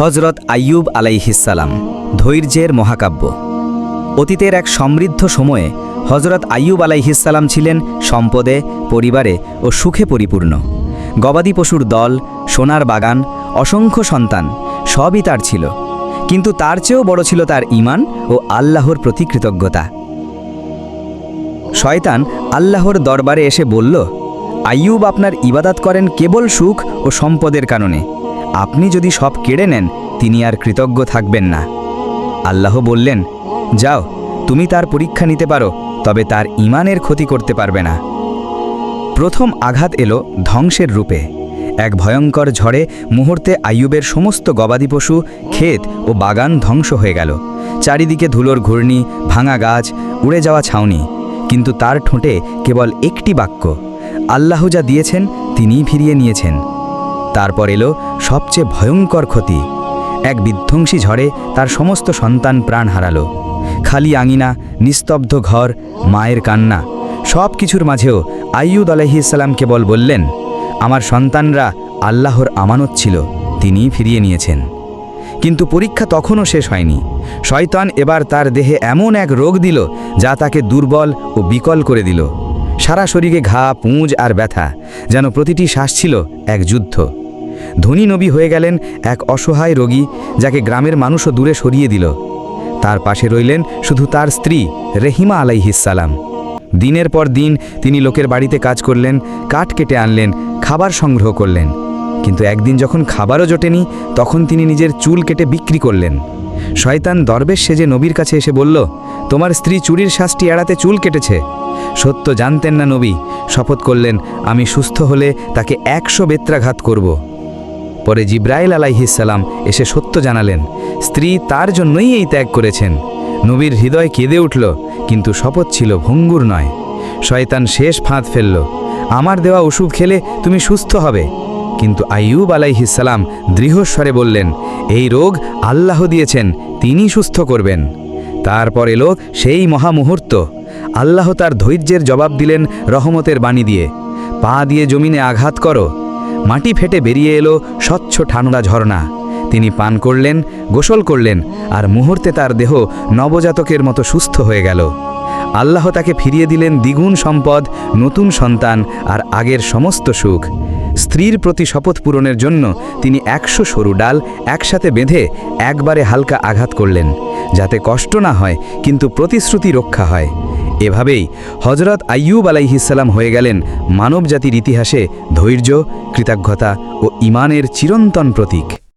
হজরত আইয়ুব আলাইহিসালাম ধৈর্যের মহাকাব্য। অতীতের এক সমৃদ্ধ সময়ে হজরত আইয়ুব আলাইহিসালাম ছিলেন সম্পদে, পরিবারে ও সুখে পরিপূর্ণ। গবাদি পশুর দল, সোনার বাগান, অসংখ্য সন্তান, সবই তার ছিল। কিন্তু তার চেয়েও বড় ছিল তার ঈমান ও আল্লাহর প্রতি কৃতজ্ঞতা শয়তান আল্লাহর দরবারে এসে বলল, আইয়ুব আপনার ইবাদাত করেন কেবল সুখ ও সম্পদের কারণে। আপনি যদি সব কেড়ে নেন, তিনি আর কৃতজ্ঞ থাকবেন না। আল্লাহ বললেন, যাও, তুমি তার পরীক্ষা নিতে পারো, তবে তার ইমানের ক্ষতি করতে পারবে না। প্রথম আঘাত এলো ধ্বংসের রূপে। এক ভয়ঙ্কর ঝড়ে মুহূর্তে আইয়ুবের সমস্ত গবাদি পশু, ক্ষেত ও বাগান ধ্বংস হয়ে গেল। চারিদিকে ধুলোর ঘূর্ণি, ভাঙা গাছ, উড়ে যাওয়া ছাউনি। কিন্তু তার ঠোঁটে কেবল একটি বাক্য, আল্লাহ যা দিয়েছেন, তিনিই ফিরিয়ে নিয়েছেন। তারপর এলো সবচেয়ে ভয়ঙ্কর ক্ষতি। এক বিধ্বংসী ঝড়ে তার সমস্ত সন্তান প্রাণ হারালো। খালি আঙিনা, নিস্তব্ধ ঘর, মায়ের কান্না, সব কিছুর মাঝেও আইয়ুদ আলহিসাল্লাম কেবল বললেন, আমার সন্তানরা আল্লাহর আমানত ছিল, তিনিই ফিরিয়ে নিয়েছেন। কিন্তু পরীক্ষা তখনও শেষ হয়নি। শয়তান এবার তার দেহে এমন এক রোগ দিল, যা তাকে দুর্বল ও বিকল করে দিল। সারা শরীরে ঘা, পুঁজ আর ব্যথা যেন প্রতিটি শ্বাস ছিল এক যুদ্ধ। ধনী নবী হয়ে গেলেন এক অসহায় রোগী যাকে গ্রামের মানুষও দূরে সরিয়ে দিল। তার পাশে রইলেন শুধু তার স্ত্রী, রেহিমা আলাইহিসালাম দিনের পর দিন তিনি লোকের বাড়িতে কাজ করলেন, কাঠ কেটে আনলেন, খাবার সংগ্রহ করলেন। কিন্তু একদিন যখন খাবারও জোটেনি, তখন তিনি নিজের চুল কেটে বিক্রি করলেন। শয়তান দরবেশ সেজে নবীর কাছে এসে বলল, তোমার স্ত্রী চুরির শ্বাসটি এড়াতে চুল কেটেছে। সত্য জানতেন না নবী। শপথ করলেন, আমি সুস্থ হলে তাকে একশো বেত্রাঘাত করব। পরে জিব্রাইল আলাইহিসাল্লাম এসে সত্য জানালেন, স্ত্রী তার জন্যই এই ত্যাগ করেছেন। নবীর হৃদয় কেঁদে উঠল, কিন্তু শপথ ছিল ভঙ্গুর নয়। শয়তান শেষ ফাঁদ ফেলল, আমার দেওয়া ওষুধ খেলে তুমি সুস্থ হবে। কিন্তু আইয়ুব আলাইহিসাল্লাম দৃঢ়স্বরে বললেন, এই রোগ আল্লাহ দিয়েছেন, তিনি সুস্থ করবেন। তারপর এলো সেই মহামুহূর্ত। আল্লাহ তার ধৈর্যের জবাব দিলেন রহমতের বাণী দিয়ে, পা দিয়ে জমিনে আঘাত করো মাটি ফেটে বেরিয়ে এলো স্বচ্ছ ঠান্ডা ঝর্ণা। তিনি পান করলেন, গোসল করলেন আর মুহূর্তে তার দেহ নবজাতকের মতো সুস্থ হয়ে গেল। আল্লাহ তাকে ফিরিয়ে দিলেন দ্বিগুণ সম্পদ, নতুন সন্তান আর আগের সমস্ত সুখ। স্ত্রীর প্রতি শপথ পূরণের জন্য তিনি একশো সরু ডাল একসাথে বেঁধে একবারে হালকা আঘাত করলেন, যাতে কষ্ট না হয়, কিন্তু প্রতিশ্রুতি রক্ষা হয়। এভাবেই হজরত আইয়ুব আলাইহিসাল্লাম হয়ে গেলেন মানবজাতির ইতিহাসে ধৈর্য কৃতজ্ঞতা ও ইমানের চিরন্তন প্রতীক।